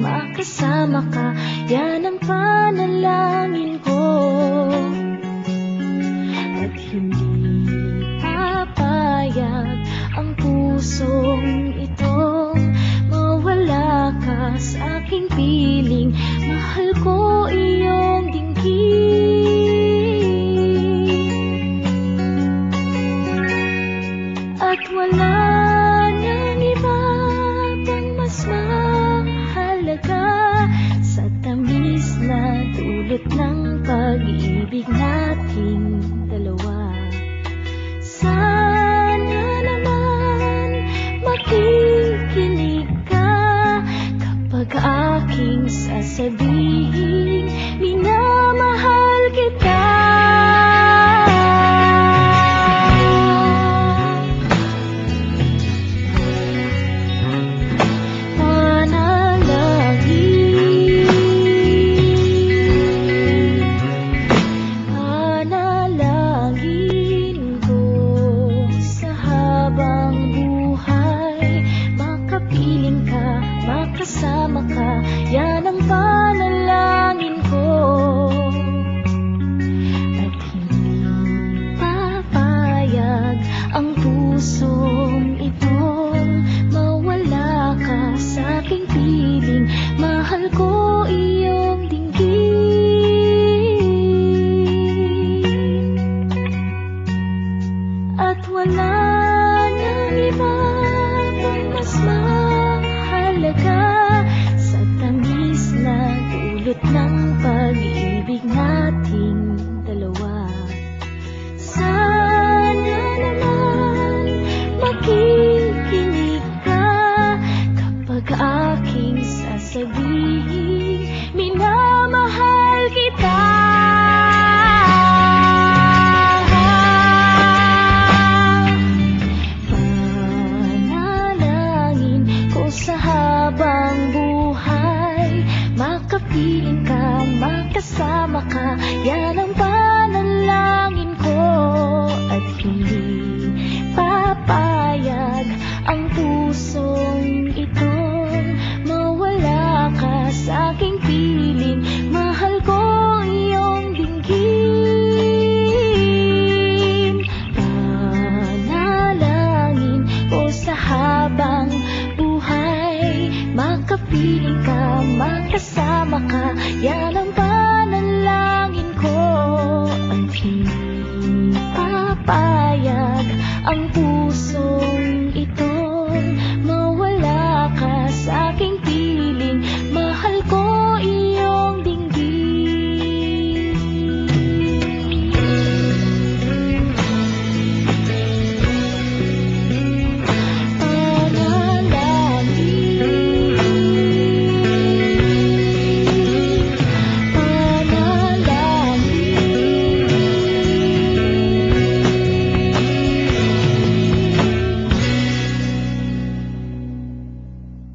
makasama ka Yan ang panalangin ko. At hindi papayag ang pusong ito. Mawala ka sa aking piling Mahal ko aking sasabihin dulot ng pag-ibig dalawa. Sana naman makikinig ka Kapag aking sasabihin Minamahal kita. Panalangin ko sa habang buhay Makapiling ka, makasama ka. Yan ang panalangin ko. At hindi papayag ang pusong ito. Mawala ka sa aking piling. Mahal ko iyong dinggin. Panalangin ko sa habang buhay. Makapiling ka, makasama ka. Yan ang payag ang puso.